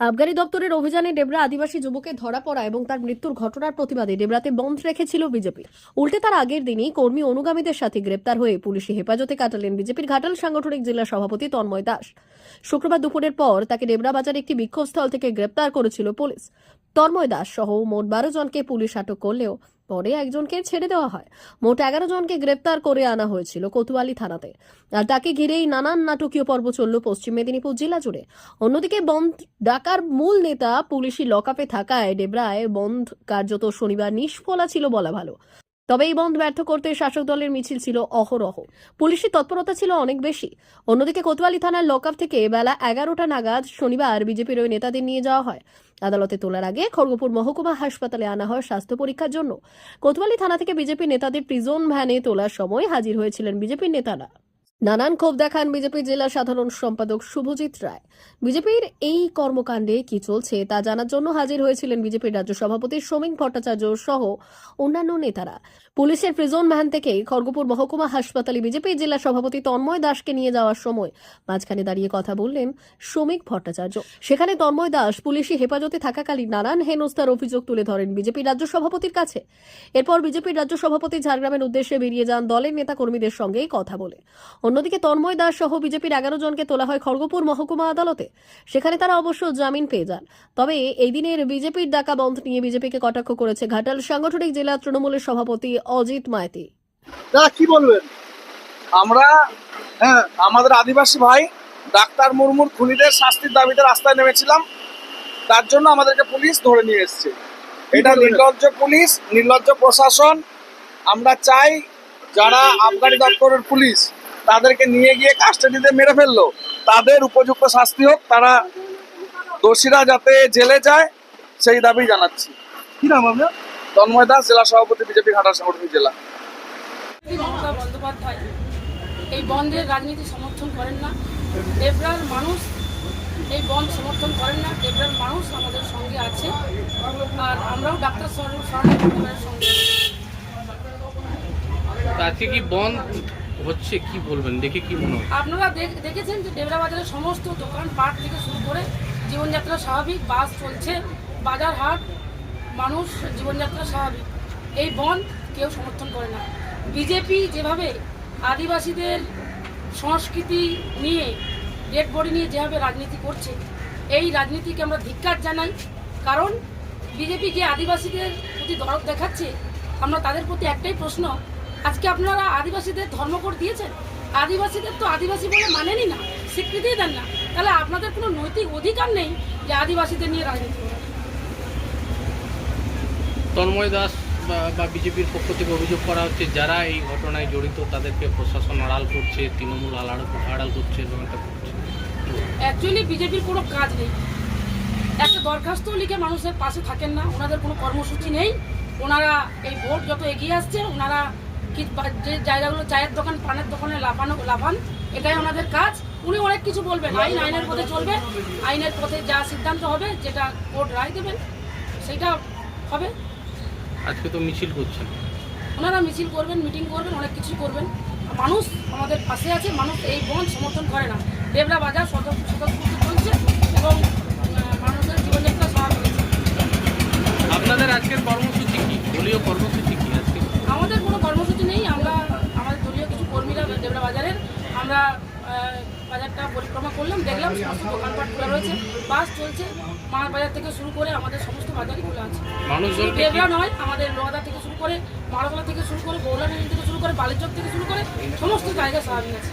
আবগারি দপ্তরের অভিযানে ডেবরা আদিবাসী যুবকে ধরা পড়া এবং তার মৃত্যুর ঘটনার প্রতিবাদে ডেবরাতে বন্ধ রেখেছিল বিজেপি। উল্টে তার আগের দিনই কর্মী অনুগামীদের সাথে গ্রেপ্তার হয়ে পুলিশি হেফাজতে কাটালেন বিজেপির ঘাটাল সাংগঠনিক জেলা সভাপতি তন্ময় দাস। শুক্রবার দুপুরের পর তাকে ডেবরা বাজার একটি বিক্ষোভস্থল থেকে গ্রেপ্তার করেছিল পুলিশ। তন্ময় দাস সহ মোট বারো জনকে পুলিশ আটক করলেও পরে একজনকে ছেড়ে দেওয়া হয়। মোট এগারো জনকে গ্রেপ্তার করে আনা হয়েছিল কোতোয়ালি থানাতে। আর তাকে ঘিরেই নানান নাটকীয় পর্ব চলল পশ্চিম মেদিনীপুর জেলা জুড়ে। অন্যদিকে বন্ধ ডাকার মূল নেতা পুলিশি লকআপে থাকায় ডেবরায় বন্ধ কার্যত শনিবার নিষ্ফলা ছিল বলা ভালো। তবে এই বন্ধ ব্যর্থ করতে শাসক দলের মিছিল ছিল অহরহ। পুলিশের তৎপরতা ছিল অনেক বেশি। অন্যদিকে কোতোয়ালি থানার লকআপ থেকে বেলা এগারোটা নাগাদ শনিবার বিজেপির ওই নেতাদের নিয়ে যাওয়া হয়। আদালতে তোলার আগে খড়গপুর মহকুমা হাসপাতালে আনা হয় স্বাস্থ্য পরীক্ষার জন্য। কোতোয়ালি থানা থেকে বিজেপি নেতাদের প্রিজন ভ্যানে তোলার সময় হাজির হয়েছিলেন বিজেপির নেতারা। নানান ক্ষোভ দেখান বিজেপি জেলা সাধারণ সম্পাদক শুভজিৎ রায়। বিজেপির এই কর্মকাণ্ডে কি চলছে তা জানার জন্য হাজির হয়েছিলেন বিজেপির রাজ্য সভাপতি শ্রমিক ভট্টাচার্য সহ অন্যান্য নেতারা। পুলিশের প্রিজন ভ্যান থেকে খড়গপুর মহকুমা হাসপাতালে বিজেপি জেলা সভাপতি তন্ময় দাসকে নিয়ে যাওয়ার সময় মাঝখানে দাঁড়িয়ে কথা বললেন শ্রমিক ভট্টাচার্য। সেখানে তন্ময় দাস পুলিশি হেফাজতে থাকাকালীন নানান হেনস্থার অভিযোগ তুলে ধরেন বিজেপির রাজ্য সভাপতির কাছে। এরপর বিজেপির রাজ্য সভাপতি ঝাড়গ্রামের উদ্দেশ্যে বেরিয়ে যান দলের নেতা কর্মীদের সঙ্গে কথা বলে। অন্যদিকে তন্ময় দাস সহ বিজেপির এগারো জনকে তোলা হয় খড়গপুর মহকুমা আদালতে। সেখানে তারা অবশ্য জামিন পেয়ে যান। তবে এই দিনের বিজেপির ডাকা বন্ধ নিয়ে বিজেপিকে কটাক্ষ করেছে ঘাটাল সাংগঠনিক জেলা তৃণমূলের সভাপতি অজিত মাইতি কি বলবেন? আমরা হ্যাঁ আমাদের আদিবাসী ভাই ডাক্তার মুর্মুর খুনিদের শাস্তির দাবিতে রাস্তায় নেমেছিলাম। তার জন্য আমাদেরকে পুলিশ ধরে নিয়ে এসছে। এটা নির্লজ্জ পুলিশ নির্লজ্জ প্রশাসন। আমরা চাই যারা আবগারি দপ্তরের পুলিশ তাদেরকে নিয়ে গিয়ে কাস্টাডিতে মেরে ফেলল। তাদের উপযুক্ত শাস্তি হোক তারা দোষীরা যাতে জেলে যায় সেই দাবি জানাচ্ছি। কি নাম আপনার? তন্ময় দাস জেলা সভাপতি বিজেপি ঘাটাল সাংগঠনিক জেলা। মমতা বন্দ্যোপাধ্যায় এই বন্ধের রাজনীতি সমর্থন করেন না। দেবরার মানুষ এই বন্ধ সমর্থন করেন না। দেবরার মানুষ আমাদের সঙ্গে আছে। আর আমরাও ডাক্তার পরিবারের সঙ্গে আছি। আজকে কি বন্ধ হচ্ছে, কি বলবেন? দেখে কি মনে হয়? আপনারা দেখ- দেখেছেন যে ডেবরা বাজারের সমস্ত দোকান পাট থেকে শুরু করে জীবনযাত্রা স্বাভাবিক, বাস চলছে, বাজার হাট, মানুষ জীবনযাত্রা স্বাভাবিক। এই বন কেউ সমর্থন করে না। বিজেপি যেভাবে আদিবাসীদের সংস্কৃতি নিয়ে, ডেড বডি নিয়ে যেভাবে রাজনীতি করছে, এই রাজনীতিকে আমরা ধিক্কার জানাই। কারণ বিজেপি যে আদিবাসীদের প্রতি দরদ দেখাচ্ছে, আমরা তাদের প্রতি একটাই প্রশ্ন আজকে আপনারা আদিবাসীদের ধর্মকোড দিয়েছেন? আদিবাসীদের তো আদিবাসী বলে মানেনই না স্বীকৃতিই দেন না। তাহলে আপনাদের কোনো নৈতিক অধিকার নেই যে আদিবাসীদের নিয়ে রাজনীতি করার তন্ময় দাস বা- বিজেপির পক্ষ থেকে অভিযোগ করা হচ্ছে যারা এই ঘটনায় জড়িত তাদেরকে প্রশাসন আড়াল করছে তৃণমূল আড়াল আড়াল করছে একটা করছে। অ্যাকচুয়ালি বিজেপির কোনো কাজ নেই। একটা দরখাস্ত লিখে মানুষের পাশে থাকেন না ওনাদের কোনো কর্মসূচি নেই। ওনারা এই ভোট যত এগিয়ে আসছে ওনারা যে জায়গাগুলো চায়ের দোকান পানের দোকানে লাফানো লাফান এটাই ওনাদের কাজ। উনি অনেক কিছু বলবেন। আইন আইনের পথে চলবে। আইনের পথে যা সিদ্ধান্ত হবে যেটা কোর্ট রায় দেবেন সেটা হবে। আজকে তো মিছিল করছেন। ওনারা মিছিল করবেন মিটিং করবেন অনেক কিছু করবেন। মানুষ আমাদের পাশে আছে মানুষ এই বন্ধ সমর্থন করে না। দেবরা বাজার সদর সদস্য চলছে এবং মানুষের জীবনযাত্রা স্বাভাবিক। আপনাদের আজকের কর্মসূচি কি? দলীয় কর্মসূচি কি আজকে আমাদের কোনো কর্মসূচি নেই আমরা আমাদের দলীয় কিছু কর্মীরা দেবরা বাজারের আমরা আহ, বাজারটা পরিক্রমা করলাম দেখলাম সমস্ত দোকানপাট খোলা রয়েছে বাস চলছে মাছ বাজার থেকে শুরু করে আমাদের সমস্ত বাজারই খোলা আছে। কি- নয় আমাদের লোহাদা থেকে শুরু করে মারাতলা থেকে শুরু করে বৌলানি থেকে শুরু করে বালিচক থেকে শুরু করে সমস্ত জায়গা স্বাভাবিক আছে।